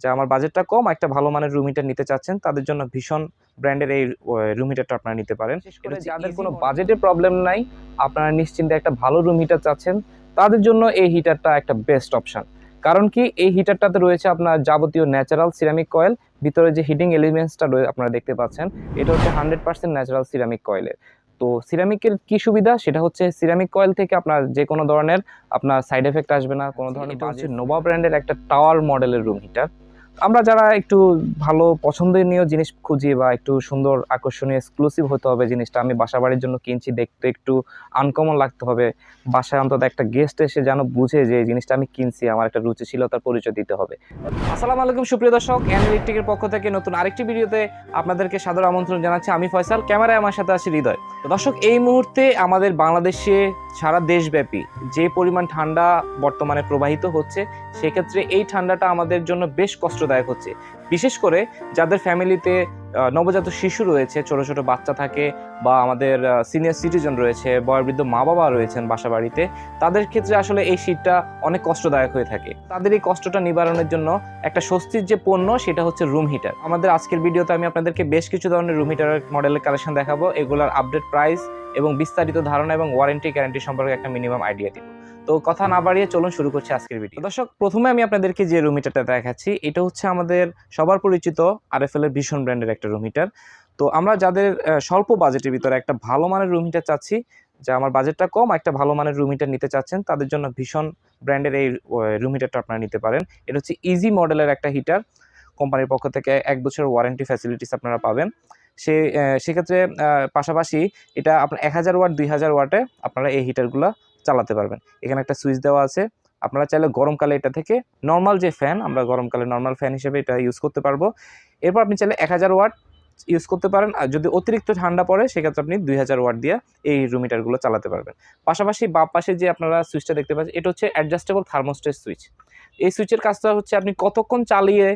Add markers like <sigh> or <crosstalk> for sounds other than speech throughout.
যে আমার বাজেটটা কম একটা ভালো মানের রুম হিটার নিতে চাচ্ছেন তাদের জন্য ভীষণ ব্র্যান্ডের এই রুম হিটারটা আপনারা নিতে পারেন। এটা যাদের কোনো বাজেটের প্রবলেম নাই আপনারা নিশ্চিন্তে একটা ভালো রুম হিটার চাচ্ছেন তাদের জন্য এই হিটারটা একটা বেস্ট অপশন কারণ কি এই হিটারটাতে রয়েছে আপনার যাবতীয় ন্যাচারাল সিরামিক কয়েল ভিতরে যে হিটিং এলিমেন্টসটা রয়েছে আপনারা দেখতে পাচ্ছেন এটা হচ্ছে হান্ড্রেড পার্সেন্ট ন্যাচারাল সিরামিক কয়েলের তো সিরামিকের কি সুবিধা? সেটা হচ্ছে সিরামিক কয়েল থেকে আপনার যে কোনো ধরনের আপনার সাইড এফেক্ট আসবে না কোনো ধরনের এটা নোভা ব্র্যান্ডের একটা টাওয়ার মডেলের রুম হিটার আমরা যারা একটু ভালো পছন্দনীয় জিনিস খুঁজি বা একটু সুন্দর আকর্ষণীয় এক্সক্লুসিভ হতে হবে জিনিসটা, আমি বাসা বাড়ির জন্য কিনছি, দেখতে একটু আনকমন লাগতে হবে। বাসায় অন্তত একটা গেস্ট এসে যেন বুঝে যে জিনিসটা আমি কিনছি, আমার একটা রুচিশীলতার পরিচয় দিতে হবে। আসসালামু আলাইকুম, সুপ্রিয় দর্শক অ্যানালিটিকের পক্ষ থেকে নতুন আরেকটি ভিডিওতে আপনাদেরকে সাদর আমন্ত্রণ জানাচ্ছি। আমি ফয়সাল, ক্যামেরায় আমার সাথে আছি হৃদয়। তো দর্শক, এই মুহূর্তে আমাদের বাংলাদেশে সারা দেশব্যাপী যে পরিমাণ ঠান্ডা বর্তমানে প্রবাহিত হচ্ছে, সেক্ষেত্রে এই ঠান্ডাটা আমাদের জন্য বেশ কষ্টদায়ক হচ্ছে বিশেষ করে যাদের ফ্যামিলিতে নবজাত শিশু রয়েছে, ছোট ছোট বাচ্চা থাকে বা আমাদের সিনিয়র সিটিজেন রয়েছে, বয়োবৃদ্ধ মা বাবা রয়েছেন বাসা বাড়িতে তাদের ক্ষেত্রে আসলে এই শীতটা অনেক কষ্টদায়ক হয়ে থাকে। তাদের এই কষ্টটা নিবারণের জন্য একটা স্বস্তির যে পণ্য, সেটা হচ্ছে রুম হিটার আমাদের আজকের ভিডিওতে আমি আপনাদেরকে বেশ কিছু ধরনের রুম হিটারের মডেলের কালেকশন দেখাবো। এগুলোর আপডেট প্রাইস এবং বিস্তারিত ধারণা এবং ওয়ারেন্টি গ্যারান্টি সম্পর্কে একটা মিনিমাম আইডিয়া দিব। তো কথা না বাড়িয়ে চলুন শুরু করছি আজকের ভিডিও দর্শক, প্রথমে আমি আপনাদেরকে যে রুম হিটারটা দেখাচ্ছি, এটা হচ্ছে আমাদের সবার পরিচিত আরএফএল এর ভীষণ ব্র্যান্ডের একটা রুম হিটার তো আমরা যাদের স্বল্প বাজেটের ভিতরে একটা ভালো মানের রুম হিটার চাচ্ছি, যে আমার বাজেটটা কম একটা ভালো মানের রুম হিটার নিতে চাচ্ছেন, তাদের জন্য ভীষণ ব্র্যান্ডের এই রুম হিটারটা আপনারা নিতে পারেন। এটা হচ্ছে ইজি মডেলের একটা হিটার কোম্পানির পক্ষ থেকে এক বছরের ওয়ারেন্টি ফ্যাসিলিটিস আপনারা পাবেন। সে সেক্ষেত্রে পাশাপাশি এটা আপনার এক হাজার ওয়াট দুই হাজার ওয়াটে আপনারা এই হিটারগুলো চালাতে পারবেন। এখানে একটা সুইচ দেওয়া আছে। আপনারা চাইলে গরমকালে এটা থেকে নর্মাল যে ফ্যান আমরা গরমকালে নর্মাল ফ্যান হিসেবে এটা ইউজ করতে পারব। এরপর আপনি চাইলে এক হাজার ওয়াট ইউজ করতে পারেন। আর যদি অতিরিক্ত ঠান্ডা পড়ে, সেক্ষেত্রে আপনি দুই হাজার ওয়াট দিয়ে এই রুম হিটারগুলো চালাতে পারবেন। পাশাপাশি বাম পাশে যে আপনারা সুইচটা দেখতে পাচ্ছেন, এটা হচ্ছে অ্যাডজাস্টেবল থার্মোস্টেট সুইচ এই সুইচের কাজটা হচ্ছে আপনি কতক্ষণ চালিয়ে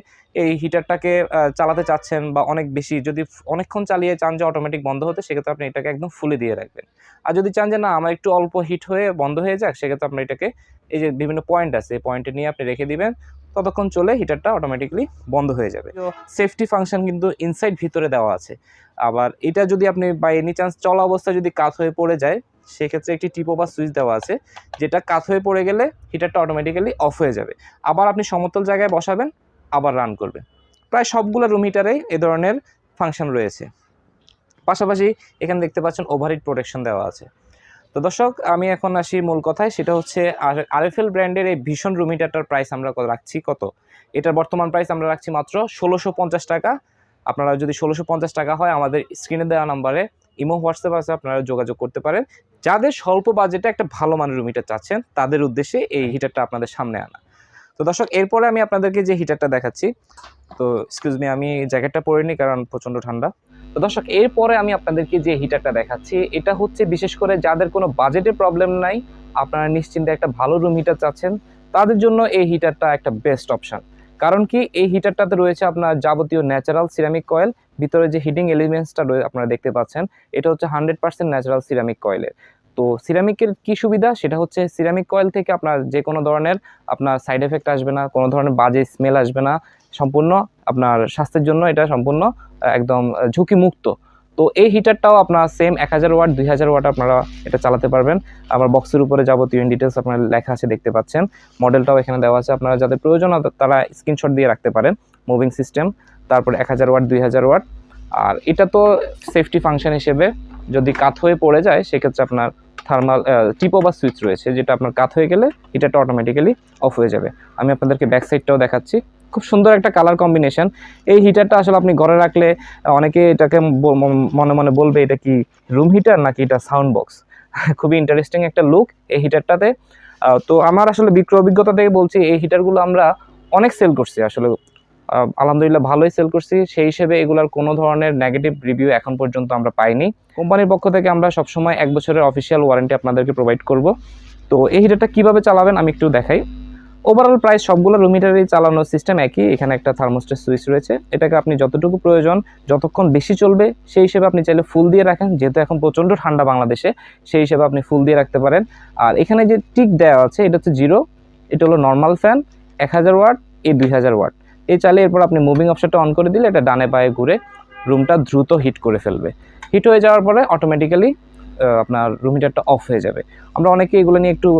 এই হিটারটাকে চালাতে চাচ্ছেন বা অনেক বেশি, যদি অনেকক্ষণ চালিয়ে চান যে অটোমেটিক বন্ধ হতে, সেক্ষেত্রে আপনি এটাকে একদম ফুলে দিয়ে রাখবেন। আর যদি চান যে না, আমার একটু অল্প হিট হয়ে বন্ধ হয়ে যাক, সেক্ষেত্রে আপনি এটাকে এই যে বিভিন্ন পয়েন্ট আছে, এই পয়েন্টে নিয়ে আপনি রেখে দিবেন। ততক্ষণ চলে হিটারটা অটোমেটিকলি বন্ধ হয়ে যাবে। তো সেফটি ফাংশন কিন্তু ইনসাইড ভিতরে দেওয়া আছে। আবার এটা যদি আপনি বাই এনি চান্স চলা অবস্থায় যদি কাত হয়ে পড়ে যায় সেক্ষেত্রে একটি টিপো বা সুইচ দেওয়া আছে যেটা কাত হয়ে পড়ে গেলে হিটারটা অটোমেটিক্যালি অফ হয়ে যাবে। আবার আপনি সমতল জায়গায় বসাবেন আবার রান করবে প্রায় সবগুলো রুম হিটারেই এ ধরনের ফাংশন রয়েছে। পাশাপাশি এখানে দেখতে পাচ্ছেন ওভারহিট প্রোটেকশন দেওয়া আছে। তো দর্শক, আমি এখন আসি মূল কথায়। সেটা হচ্ছে আরএফএল ব্র্যান্ডের এই ভীষণ রুম হিটারটার প্রাইস আমরা রাখছি কত? এটার বর্তমান প্রাইস আমরা রাখছি মাত্র ষোলোশো টাকা। আপনারা যদি ষোলোশো টাকা হয়, আমাদের স্ক্রিনে দেওয়া নাম্বারে ইমো, হোয়াটসঅ্যাপ আছে, আপনারা যোগাযোগ করতে পারেন। যাদের স্বল্প বাজেটে একটা ভালো মানের রুম হিটার চাচ্ছেন, তাদের উদ্দেশ্যে এই হিটারটা আপনাদের সামনে আনা। তো দর্শক, এরপরে আমি আপনাদেরকে যে হিটারটা দেখাচ্ছি, তো এক্সকিউজ মি আমি জ্যাকেটটা পরে নিই কারণ প্রচণ্ড ঠান্ডা। তো দর্শক, এরপরে আমি আপনাদেরকে যে হিটারটা দেখাচ্ছি, এটা হচ্ছে বিশেষ করে যাদের কোনো বাজেটের প্রবলেম নাই, আপনারা নিশ্চিন্তে একটা ভালো রুম হিটার চাচ্ছেন, তাদের জন্য এই হিটারটা একটা বেস্ট অপশন কারণ কি, এই হিটারটাতে রয়েছে আপনার যাবতীয় ন্যাচারাল সিরামিক কয়েল ভিতরে যে হিটিং এলিমেন্টসটা আপনারা দেখতে পাচ্ছেন, এটা হচ্ছে হান্ড্রেড পার্সেন্ট ন্যাচারাল সিরামিক কয়েলের তো সিরামিকের কি সুবিধা? সেটা হচ্ছে সিরামিক কয়েল থেকে আপনার যে কোনো ধরনের আপনার সাইড এফেক্ট আসবে না, কোনো ধরনের বাজে স্মেল আসবে না, সম্পূর্ণ আপনার স্বাস্থ্যের জন্য এটা সম্পূর্ণ একদম ঝুঁকিমুক্ত। তো এই হিটারটাও আপনার সেম এক হাজার ওয়াট দুই হাজার ওয়াট আপনারা এটা চালাতে পারবেন। আমার বক্সের উপরে যাবতীয় ডিটেলস আপনার লেখা আছে, দেখতে পাচ্ছেন। মডেলটাও এখানে দেওয়া আছে, আপনারা যাদের প্রয়োজন তারা স্ক্রিনশট দিয়ে রাখতে পারেন মুভিং সিস্টেম তারপরে এক হাজার ওয়াট দুই হাজার ওয়াট আর এটা তো সেফটি ফাংশন হিসেবে যদি কাত হয়ে পড়ে যায়, সেক্ষেত্রে আপনার থার্মাল টিপো বা সুইচ রয়েছে, যেটা আপনার কাত হয়ে গেলে হিটারটা অটোমেটিক্যালি অফ হয়ে যাবে। আমি আপনাদেরকে ব্যাক সাইডটাও দেখাচ্ছি। খুব সুন্দর একটা কালার কম্বিনেশন এই হিটারটা আসলে আপনি ঘরে রাখলে অনেকে এটাকে মনে মনে বলবে, এটা কি রুম হিটার নাকি এটা সাউন্ড বক্স <laughs> খুবই ইন্টারেস্টিং একটা লুক এই হিটারটাতে তো আমার আসলে বিক্রয় অভিজ্ঞতা থেকে বলছি, এই হিটারগুলো আমরা অনেক সেল করছি আসলে। আলহামদুলিল্লাহ ভালোই সেল করছি। সেই হিসেবে এগুলার কোনো ধরনের নেগেটিভ রিভিউ এখন পর্যন্ত আমরা পাইনি। কোম্পানির পক্ষ থেকে আমরা সবসময় এক বছরের অফিসিয়াল ওয়ারেন্টি আপনাদেরকে প্রোভাইড করব। তো এই হিটারটা কীভাবে চালাবেন আমি একটু দেখাই। ওভারঅল প্রাইস সবগুলো রুম চালানোর সিস্টেম একই। এখানে একটা থার্মোস্টেট সুইচ রয়েছে। এটাকে আপনি যতটুকু প্রয়োজন, যতক্ষণ বেশি চলবে, সেই হিসেবে আপনি চাইলে ফুল দিয়ে রাখেন। যেহেতু এখন প্রচণ্ড ঠান্ডা বাংলাদেশে, সেই হিসেবে আপনি ফুল দিয়ে রাখতে পারেন। আর এখানে যে টিক দেওয়া আছে, এটা হচ্ছে জিরো এটা হলো নর্মাল ফ্যান এক হাজার ওয়াট এই দুই হাজার ওয়াট এই চালিয়ে এরপর আপনি মুভিং অপশনটা অন করে দিলে এটা ডানে পায়ে ঘুরে রুমটা দ্রুত হিট করে ফেলবে। হিট হয়ে যাওয়ার পরে অটোমেটিক্যালি আপনার রুম হিটারটা অফ হয়ে যাবে। আমরা অনেকে এগুলো নিয়ে একটু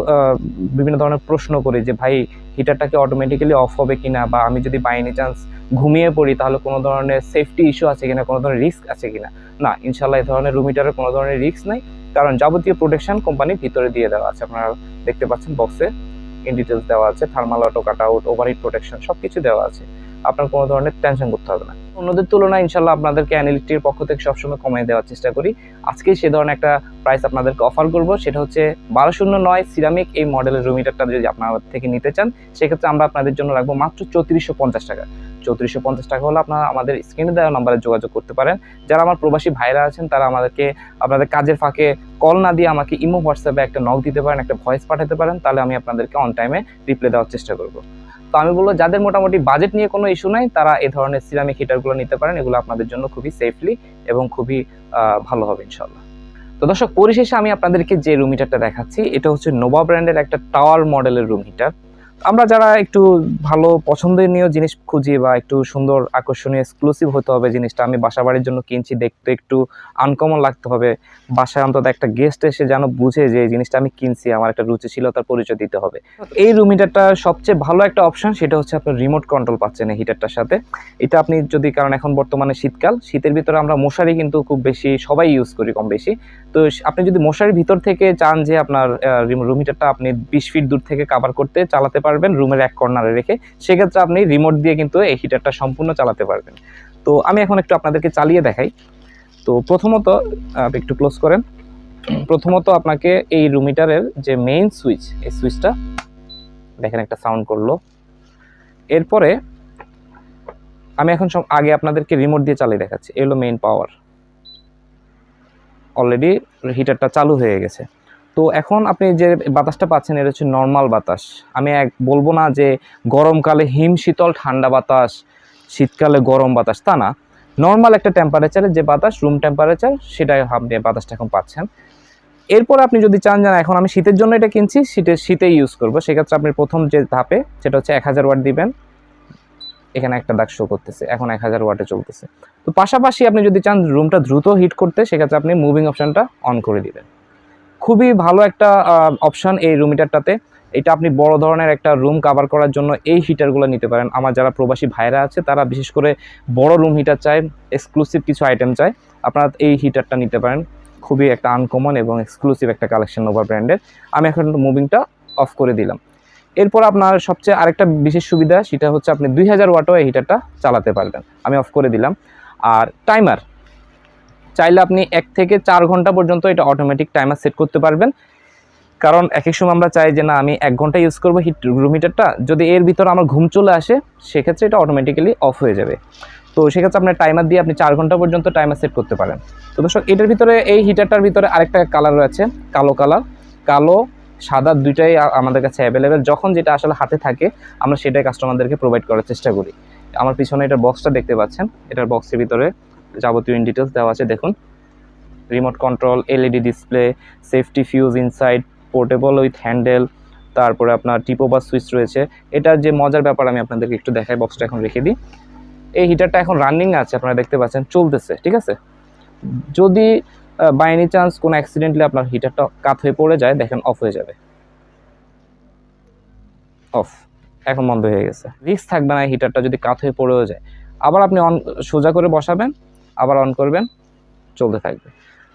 বিভিন্ন ধরনের প্রশ্ন করি যে, ভাই হিটারটাকে অটোমেটিক্যালি অফ হবে কিনা? বা, আমি যদি বাই এনি চান্স ঘুমিয়ে পড়ি, তাহলে কোনো ধরনের সেফটি ইস্যু আছে কিনা? কোনো ধরনের রিস্ক আছে কিনা? না ইনশাল্লাহ এই ধরনের রুম হিটারের কোনো ধরনের রিস্ক নাই। কারণ যাবতীয় প্রোটেকশন কোম্পানি ভিতরে দিয়ে দেওয়া আছে। আপনারা দেখতে পাচ্ছেন বক্সে ইন ডিটেলস দেওয়া আছে thermal auto cut out overheat protection সবকিছু দেওয়া আছে। আপনার কোনো ধরনের টেনশন করতে হবে না। অন্যদের তুলনায় ইনশাল্লাহ আপনাদেরকে অ্যানালিটির পক্ষ থেকে সবসময় কমিয়ে দেওয়ার চেষ্টা করি। আজকেই সে ধরনের একটা প্রাইস আপনাদেরকে অফার করব, সেটা হচ্ছে বারো শূন্য নয় সিরামিক এই মডেলের রুম হিটারটা যদি আপনার থেকে নিতে চান, সেক্ষেত্রে আমরা আপনাদের জন্য রাখব মাত্র চৌত্রিশশো পঞ্চাশ টাকা। চৌত্রিশশো পঞ্চাশ টাকা হলে আপনারা আমাদের স্ক্রিনে দেওয়া নাম্বারে যোগাযোগ করতে পারেন। যারা আমার প্রবাসী ভাইরা আছেন, তারা আমাদেরকে, আপনাদের কাজের ফাঁকে কল না দিয়ে আমাকে ইমো হোয়াটসঅ্যাপে একটা নক দিতে পারেন, একটা ভয়েস পাঠাতে পারেন, তাহলে আমি আপনাদেরকে অন টাইমে রিপ্লাই দেওয়ার চেষ্টা করব। তো আমি বলব, যাদের মোটামুটি বাজেট নিয়ে কোনো ইস্যু নাই, তারা এই ধরনের সিরামিক হিটারগুলো নিতে পারেন, এগুলো আপনাদের জন্য খুবই সেফলি এবং খুবই ভালো হবে ইনশাল্লাহ তো দর্শক, পরিশেষে আমি আপনাদেরকে যে রুম হিটারটা দেখাচ্ছি, এটা হচ্ছে নোভা ব্র্যান্ডের একটা টাওয়ার মডেলের রুম হিটার আমরা যারা একটু ভালো পছন্দনীয় জিনিস খুঁজি বা একটু সুন্দর আকর্ষণীয় এক্সক্লুসিভ হতে হবে জিনিসটা, আমি বাসা বাড়ির জন্য কিনছি, দেখতে একটু আনকমন লাগতে হবে। বাসায় অন্তত একটা গেস্ট এসে যেন বুঝে যে জিনিসটা আমি কিনছি, আমার একটা রুচিশীলতার পরিচয় দিতে হবে। এই রুম হিটারটা সবচেয়ে ভালো একটা অপশন সেটা হচ্ছে আপনার রিমোট কন্ট্রোল পাচ্ছেন এই হিটারটার সাথে। এটা আপনি যদি, কারণ এখন বর্তমানে শীতকাল, শীতের ভিতরে আমরা মশারি কিন্তু খুব বেশি সবাই ইউজ করি কম বেশি। তো আপনি যদি মশারির ভিতর থেকে চান যে আপনার রুম হিটারটা আপনি বিশ ফিট দূর থেকে কাভার করতে চালাতে পারবেন রুমের এক কর্নারে রেখে, সেক্ষেত্রে আপনি রিমোট দিয়ে কিন্তু এই হিটারটা সম্পূর্ণ চালাতে পারবেন। তো আমি এখন একটু আপনাদেরকে চালিয়ে দেখাই। তো প্রথমত একটু ক্লোজ করেন। প্রথমত আপনাকে এই রুম হিটারের যে মেইন সুইচ এই সুইচটা দেখেন একটা সাউন্ড করল। এরপরে, আমি এখন সব, আগে আপনাদেরকে রিমোট দিয়ে চালিয়ে দেখাচ্ছি। এগুলো মেইন পাওয়ার অলরেডি হিটারটা চালু হয়ে গেছে। তো এখন আপনি যে বাতাসটা পাচ্ছেন, এটা হচ্ছে নর্মাল বাতাস। আমি এক, বলব না যে গরমকালে হিম শীতল ঠান্ডা বাতাস, শীতকালে গরম বাতাস, তা না। নর্মাল একটা টেম্পারেচারে যে বাতাস রুম টেম্পারেচার সেটাই আপনি বাতাসটা এখন পাচ্ছেন। এরপর আপনি যদি চান যে এখন আমি শীতের জন্য এটা কিনছি, শীতে ইউজ করব, সেক্ষেত্রে আপনি প্রথম যে ধাপে, সেটা হচ্ছে এক হাজার ওয়াট দিবেন। এখানে একটা দাগ শো করতেছে, এখন এক হাজার ওয়াটে চলতেছে। তো পাশাপাশি আপনি যদি চান রুমটা দ্রুত হিট করতে, সেক্ষেত্রে আপনি মুভিং অপশনটা অন করে দিবেন। খুবই ভালো একটা অপশন এই রুম হিটারটাতে এটা আপনি বড় ধরনের একটা রুম কাভার করার জন্য এই হিটারগুলো নিতে পারেন। আমার যারা প্রবাসী ভাইরা আছে, তারা বিশেষ করে বড় রুম হিটার চায় এক্সক্লুসিভ কিছু আইটেম চায়, আপনারা এই হিটারটা নিতে পারেন। খুবই একটা আনকমন এবং এক্সক্লুসিভ একটা কালেকশন ওভার ব্র্যান্ডের আমি এখন মুভিংটা অফ করে দিলাম। এরপর আপনার সবচেয়ে আরেকটা বিশেষ সুবিধা, সেটা হচ্ছে আপনি দুই হাজার ওয়াটও এই হিটারটা চালাতে পারবেন। আমি অফ করে দিলাম। আর টাইমার চাইলে আপনি এক থেকে চার ঘণ্টা পর্যন্ত এটা অটোমেটিক টাইমার সেট করতে পারবেন। কারণ এক এক সময় আমরা চাই যে, না, আমি এক ঘণ্টা ইউজ করব হিট রুম হিটারটা যদি এর ভিতরে আমার ঘুম চলে আসে, সেক্ষেত্রে এটা অটোমেটিক্যালি অফ হয়ে যাবে। তো সেক্ষেত্রে আপনার টাইমার দিয়ে আপনি চার ঘণ্টা পর্যন্ত টাইমার সেট করতে পারেন। তো দর্শক, এটার ভিতরে, এই হিটারটার ভিতরে আরেকটা কালার রয়েছে, কালো কালার কালো সাদা দুইটাই আমাদের কাছে অ্যাভেলেবেল যখন যেটা আসলে হাতে থাকে, আমরা সেটাই কাস্টমারদেরকে প্রোভাইড করার চেষ্টা করি। আমার পিছনে এটার বক্সটা দেখতে পাচ্ছেন। এটার বক্সের ভিতরে যাবতীয় ইন ডিটেলস দেওয়া আছে। দেখুন remote control LED display safety fuse inside portable with handle তারপরে আপনার টিপো বা সুইচ রয়েছে। এটার যে মজার ব্যাপার আমি আপনাদেরকে একটু দেখাই বক্সটা এখন রেখে দিই। এই হিটারটা এখন রানিং আছে, আপনারা দেখতে পাচ্ছেন, চলতেছে, ঠিক আছে? যদি বাই এনি চান্স কোনো অ্যাক্সিডেন্টলি আপনার হিটারটা কাত হয়ে পড়ে যায়, দেখেন অফ হয়ে যাবে। অফ এখন বন্ধ হয়ে গেছে। রিস্ক থাকবে না হিটারটা যদি কাত হয়ে পড়েও যায়। আবার আপনি অন সোজা করে বসাবেন, আবার অন করবেন, চলতে থাকবে।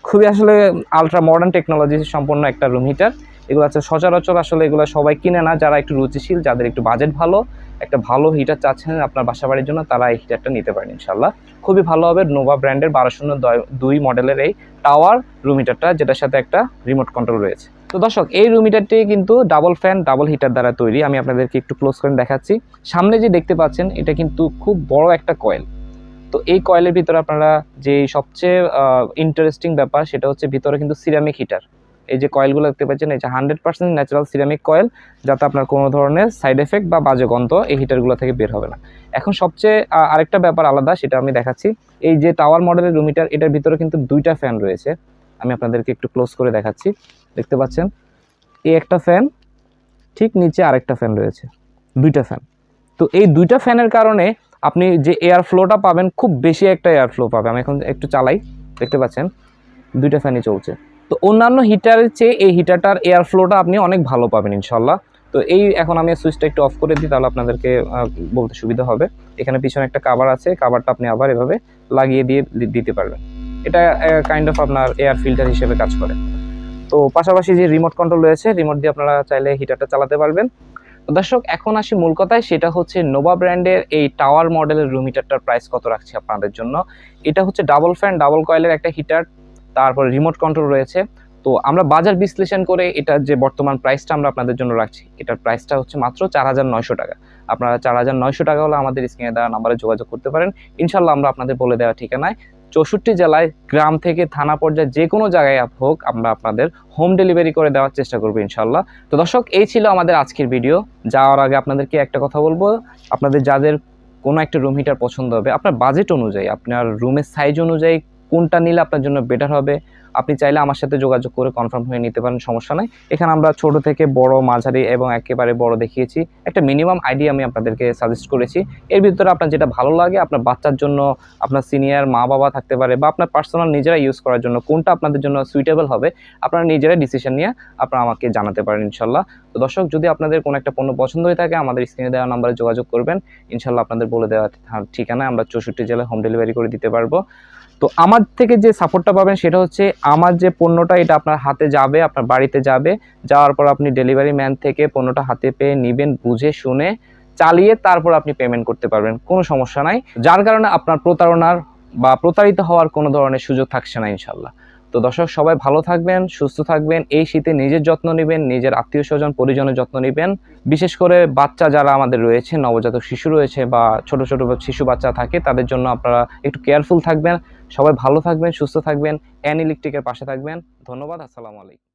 খুবই আসলে আলট্রা মডার্ন টেকনোলজি সম্পন্ন একটা রুম হিটার এগুলো আছে সচরাচর আসলে এগুলো সবাই কিনে না, যারা একটু রুচিশীল, যাদের একটু বাজেট ভালো, একটা ভালো হিটার চাচ্ছেন আপনার বাসা বাড়ির জন্য, তারা এই হিটারটা নিতে পারেন ইনশাল্লাহ খুবই ভালো হবে নোভা ব্র্যান্ডের বারো শূন্য দুই মডেলের এই টাওয়ার রুম হিটারটা যেটার সাথে একটা রিমোট কন্ট্রোল রয়েছে। তো দর্শক, এই রুম হিটারটি কিন্তু ডাবল ফ্যান ডাবল হিটার দ্বারা তৈরি। আমি আপনাদেরকে একটু ক্লোজ করে দেখাচ্ছি। সামনে যে দেখতে পাচ্ছেন, এটা কিন্তু খুব বড় একটা কয়েল তো এই কয়েলের ভিতরে আপনারা যে সবচেয়ে ইন্টারেস্টিং ব্যাপার, সেটা হচ্ছে ভিতরে কিন্তু সিরামিক হিটার এই যে কয়েলগুলো দেখতে পাচ্ছেন, এই যে hundred percent natural ceramic coil যাতে আপনার কোনো ধরনের সাইড এফেক্ট বা বাজে গন্ধ এই হিটারগুলো থেকে বের হবে না। এখন সবচেয়ে আরেকটা ব্যাপার আলাদা, সেটা আমি দেখাচ্ছি। এই যে টাওয়ার মডেলের রুম হিটার এটার ভিতরে কিন্তু দুইটা ফ্যান রয়েছে। আমি আপনাদেরকে একটু ক্লোজ করে দেখাচ্ছি। দেখতে পাচ্ছেন? এই একটা ফ্যান ঠিক নিচে আরেকটা ফ্যান রয়েছে। দুইটা ফ্যান তো এই দুইটা ফ্যানের কারণে আপনি যে এয়ার ফ্লোটা পাবেন, খুব বেশি একটা এয়ার ফ্লো পাবে। আমি এখন একটু চালাই। দেখতে পাচ্ছেন? দুইটা ফ্যানই চলছে। তো অন্যান্য হিটারের চেয়ে এই হিটারটার এয়ার ফ্লোটা আপনি অনেক ভালো পাবেন ইনশাল্লাহ তো এই এখন আমি সুইচটা একটু অফ করে দিই, তাহলে আপনাদেরকে বলতে সুবিধা হবে। এখানে পিছনে একটা কাভার আছে কাভারটা আপনি আবার এভাবে লাগিয়ে দিয়ে দিতে পারবেন। এটা কাইন্ড অফ আপনার এয়ার ফিল্টার হিসেবে কাজ করে। তো পাশাপাশি যে রিমোট কন্ট্রোল রয়েছে রিমোট দিয়ে আপনারা চাইলে হিটারটা চালাতে পারবেন। দর্শক, এখন আসি মূল কথায়, সেটা হচ্ছে নোভা ব্র্যান্ডের এই টাওয়ার মডেলের রুম হিটারটার প্রাইস কত রাখছি আপনাদের জন্য? এটা হচ্ছে ডাবল ফ্যান ডাবল কয়েলের একটা হিটার তারপর রিমোট কন্ট্রোল রয়েছে। তো আমরা বাজার বিশ্লেষণ করে এটার যে বর্তমান প্রাইসটা আমরা আপনাদের জন্য রাখছি, এটার প্রাইসটা হচ্ছে মাত্র চার হাজার নয়শো টাকা। আপনারা চার হাজার নয়শো টাকা হলে আমাদের স্ক্রিনে দেওয়া নাম্বারে যোগাযোগ করতে পারেন। ইনশাল্লাহ আমরা আপনাদের বলে দেওয়া ঠিকানায় চৌষট্টি জেলায় গ্রাম থেকে থানা পর্যায়ে যে কোনো জায়গায় হোক, আমরা আপনাদের হোম ডেলিভারি করে দেওয়ার চেষ্টা করব ইনশাল্লাহ তো দর্শক, এই ছিল আমাদের আজকের ভিডিও যাওয়ার আগে আপনাদেরকে একটা কথা বলব। আপনাদের যাদের কোনো একটা রুম হিটার পছন্দ হবে, আপনার বাজেট অনুযায়ী, আপনার রুমের সাইজ অনুযায়ী কোনটা নিলে আপনার জন্য বেটার হবে? আপনি চাইলে আমার সাথে যোগাযোগ করে কনফার্ম হয়ে নিতে পারেন, সমস্যা নাই। এখানে আমরা ছোট থেকে বড়, মাঝারি এবং একেবারে বড় দেখিয়েছি। একটা মিনিমাম আইডিয়া আমি আপনাদেরকে সাজেস্ট করেছি। এর ভিতরে আপনার যেটা ভালো লাগে, আপনার বাচ্চার জন্য, আপনার সিনিয়র মা বাবা থাকতে পারে বা আপনার পার্সোনাল নিজেরা ইউজ করার জন্য কোনটা আপনাদের জন্য সুইটেবল হবে, আপনারা নিজেরাই ডিসিশন নিয়ে আপনারা আমাকে জানাতে পারেন ইনশাল্লাহ। তো দর্শক, যদি আপনাদের কোনো একটা পণ্য পছন্দ হয়ে থাকে, আমাদের স্ক্রিনে দেওয়া নাম্বারে যোগাযোগ করবেন। ইনশাল্লাহ আপনাদের বলে দেওয়া ঠিকানায় আমরা চৌষট্টি জেলায় হোম ডেলিভারি করে দিতে পারব। তো আমার থেকে যে সাপোর্টটা পাবেন সেটা হচ্ছে আমার যে পণ্যটা, এটা আপনার হাতে যাবে, আপনার বাড়িতে যাবে। যাওয়ার পর আপনি ডেলিভারি ম্যান থেকে পণ্যটা হাতে পেয়ে নেবেন, বুঝে শুনে চালিয়ে তারপর আপনি পেমেন্ট করতে পারবেন। কোনো সমস্যা নাই। যার কারণে আপনার প্রতারণার বা প্রতারিত হওয়ার কোনো ধরনের সুযোগ থাকছে না ইনশাল্লাহ তো দর্শক, সবাই ভালো থাকবেন, সুস্থ থাকবেন, এই শীতে নিজের যত্ন নেবেন, নিজের আত্মীয় স্বজন, পরিজনের যত্ন নেবেন। বিশেষ করে বাচ্চা যারা আমাদের রয়েছে, নবজাতক শিশু রয়েছে বা ছোট ছোট শিশু বাচ্চা থাকে, তাদের জন্য আপনারা একটু কেয়ারফুল থাকবেন। সবাই ভালো থাকবেন সুস্থ থাকবেন অ্যান ইলেকট্রিকের পাশে থাকবেন। ধন্যবাদ আসসালামু আলাইকুম।